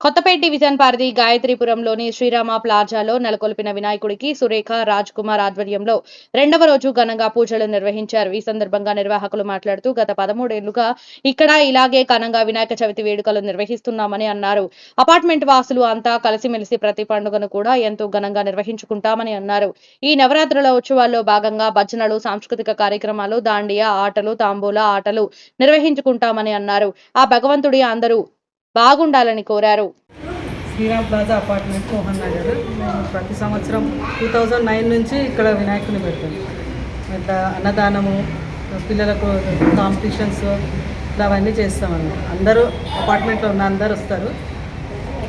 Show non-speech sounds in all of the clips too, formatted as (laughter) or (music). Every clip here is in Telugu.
కొత్తపేట డివిజన్ పరిధి గాయత్రిపురంలోని శ్రీరామ ప్లాజాలో నెలకొల్పిన వినాయకుడికి సురేఖ రాజ్ కుమార్ ఆధ్వర్యంలో రెండవ రోజు ఘనంగా పూజలు నిర్వహించారు. ఈ సందర్భంగా నిర్వాహకులు మాట్లాడుతూ గత పదమూడేళ్ళుగా ఇక్కడ ఇలాగే ఘనంగా వినాయక చవితి వేడుకలు నిర్వహిస్తున్నామని అన్నారు. అపార్ట్మెంట్ వాసులు అంతా కలిసిమెలిసి ప్రతి పండుగను కూడా ఎంతో ఘనంగా నిర్వహించుకుంటామని అన్నారు. ఈ నవరాత్రుల ఉత్సవాల్లో భాగంగా భజనలు సాంస్కృతిక కార్యక్రమాలు దాండియా ఆటలు తాంబూల ఆటలు నిర్వహించుకుంటామని అన్నారు. ఆ భగవంతుడి అందరూ బాగుండాలని కోరారు. శ్రీరామ్ ప్లాజా అపార్ట్మెంట్ మోహన్ నగర్ మేము ప్రతి సంవత్సరం టూ థౌజండ్ నైన్ నుంచి ఇక్కడ వినాయకుని పెడతాం. ఇట్లా అన్నదానము పిల్లలకు కాంపిటీషన్స్ ఇట్లా అవన్నీ చేస్తామండి అందరూ అపార్ట్మెంట్లో ఉన్న అందరూ వస్తారు.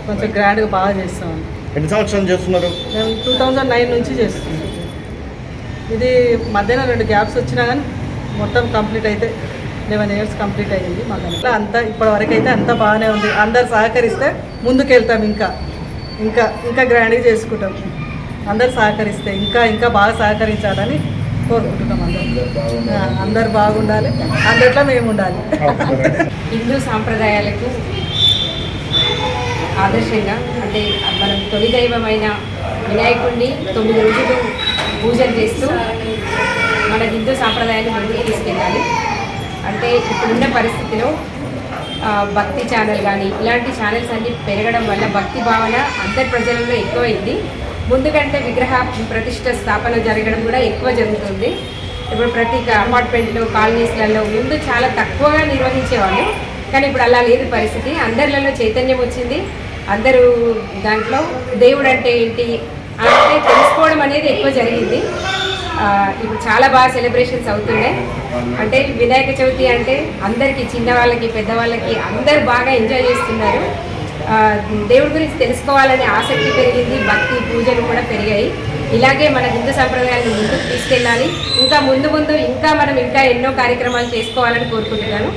కొంచెం గ్రాండ్గా బాగా చేస్తామండి ఎన్ని సంవత్సరం చేస్తున్నారు? మేము టూ థౌజండ్ నైన్ నుంచి చేస్తున్నాం. ఇది మధ్యాహ్నం రెండు గ్యాప్స్ వచ్చినా కానీ మొత్తం కంప్లీట్ అయితే లెవెన్ ఇయర్స్ కంప్లీట్ అయ్యింది మాకు అట్లా అంతా ఇప్పటివరకు అయితే అంతా బాగానే ఉంది. అందరు సహకరిస్తే ముందుకెళ్తాం ఇంకా. ఇంకా ఇంకా గ్రాండ్గా చేసుకుంటాం. అందరు సహకరిస్తే ఇంకా ఇంకా బాగా సహకరించాలని కోరుకుంటున్నాం అందరు. అందరు బాగుండాలి. అందరిలో మేము ఉండాలి. (laughs) హిందూ సాంప్రదాయాలకు ఆదర్శంగా అంటే మనం తొలి దైవమైన వినాయకుడిని తొమ్మిది రోజులు పూజలు చేస్తూ మన హిందూ సాంప్రదాయాన్ని ముందుకు తీసుకెళ్ళాలి. అంటే ఇప్పుడున్న పరిస్థితిలో భక్తి ఛానల్ కానీ ఇలాంటి ఛానల్స్ అన్ని పెరగడం వల్ల భక్తి భావన అందరి ప్రజలలో ఎక్కువైంది. ముందుకంటే విగ్రహ ప్రతిష్ట స్థాపన జరగడం కూడా ఎక్కువ జరుగుతుంది. ఇప్పుడు ప్రతి అపార్ట్మెంట్లో కాలనీస్లలో ముందు చాలా తక్కువగా నిర్వహించేవాళ్ళు కానీ ఇప్పుడు అలా లేదు పరిస్థితి. అందరిలో చైతన్యం వచ్చింది. అందరూ దాంట్లో దేవుడు అంటే ఏంటి అంటే తెలుసుకోవడం అనేది ఎక్కువ జరిగింది. ఇప్పుడు చాలా బాగా సెలబ్రేషన్స్ అవుతున్నాయి అంటే వినాయక చవితి అంటే అందరికీ చిన్నవాళ్ళకి పెద్దవాళ్ళకి అందరు బాగా ఎంజాయ్ చేస్తున్నారు. దేవుడి గురించి తెలుసుకోవాలనే ఆసక్తి పెరిగింది భక్తి పూజలు కూడా పెరిగాయి. ఇలాగే మన హిందూ సంప్రదాయాలను ముందుకు తీసుకెళ్ళాలి. ఇంకా ముందు ముందు ఇంకా మనం ఇంకా ఎన్నో కార్యక్రమాలు చేసుకోవాలని కోరుకుంటున్నాను.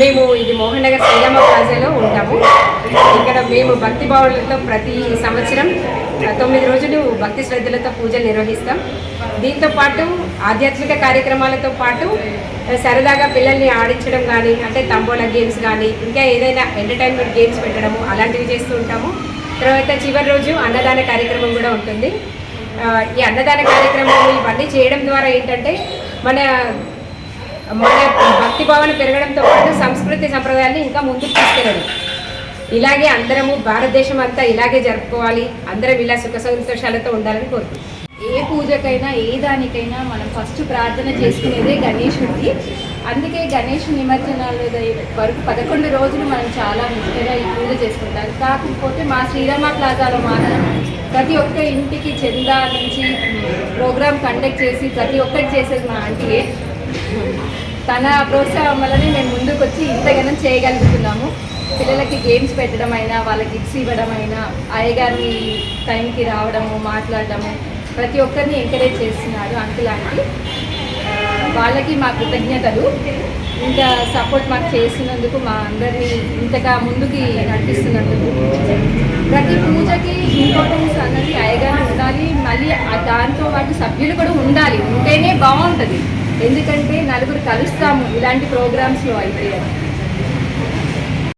మేము ఇది మోహన్ నగర్ శ్రీరామ ప్లాజాలో ఉంటాము. ఇక్కడ మేము భక్తి భావనలతో ప్రతి సంవత్సరం తొమ్మిది రోజులు భక్తి శ్రద్ధలతో పూజలు నిర్వహిస్తాం. దీంతో పాటు ఆధ్యాత్మిక కార్యక్రమాలతో పాటు సరదాగా పిల్లల్ని ఆడించడం కానీ అంటే తంబోలా గేమ్స్ కానీ ఇంకా ఏదైనా ఎంటర్టైన్మెంట్ గేమ్స్ పెట్టడము అలాంటివి చేస్తూ ఉంటాము. తర్వాత చివరి రోజు అన్నదాన కార్యక్రమం కూడా ఉంటుంది. ఈ అన్నదాన కార్యక్రమం ఇవన్నీ చేయడం ద్వారా ఏంటంటే మన మన భక్తి భావన పెరగడంతో పాటు సంస్కృతి సంప్రదాయాన్ని ఇంకా ముందుకు తీసుకెళ్ళడం. ఇలాగే అందరము భారతదేశం అంతా ఇలాగే జరుపుకోవాలి. అందరం ఇలా సుఖ సంతోషాలతో ఉండాలని కోరుకుంటున్నాం. ఏ పూజకైనా ఏ దానికైనా మనం ఫస్ట్ ప్రార్థన చేసుకునేదే గణేశుడికి అందుకే గణేష్ నిమజ్జనాలు వరకు పదకొండు రోజులు మనం చాలా ముఖ్యంగా ఈ పూజ చేసుకుంటాం కాకపోతే మా శ్రీరామ ప్లాజాలో మాత్రం ప్రతి ఒక్క ఇంటికి చందా నుంచి ప్రోగ్రామ్ కండక్ట్ చేసి ప్రతి ఒక్కటి చేసేది మా ఆంటీయే. తన ప్రోత్సాహం వల్లనే మేము ముందుకు వచ్చి ఇంతగానో చేయగలుగుతున్నాము. పిల్లలకి గేమ్స్ పెట్టడం అయినా వాళ్ళకి గిఫ్ట్స్ ఇవ్వడం అయినా అయ్యగారిని టైంకి రావడము మాట్లాడడము ప్రతి ఒక్కరిని ఎంకరేజ్ చేస్తున్నారు అంకుల్ ఆంటీ వాళ్ళకి మా కృతజ్ఞతలు. ఇంకా సపోర్ట్ మాకు చేసినందుకు మా అందరినీ ఇంతగా ముందుకి నడిపిస్తున్నందుకు. ప్రతి పూజకి ఇంపార్టెన్స్ అన్నది అయ్యగారు ఉండాలి. మళ్ళీ దాంతో పాటు సభ్యులు కూడా ఉండాలి. ఉంటేనే బాగుంటుంది. ఎందుకంటే నలుగురు కలుస్తాము ఇలాంటి ప్రోగ్రామ్స్లో అయితే.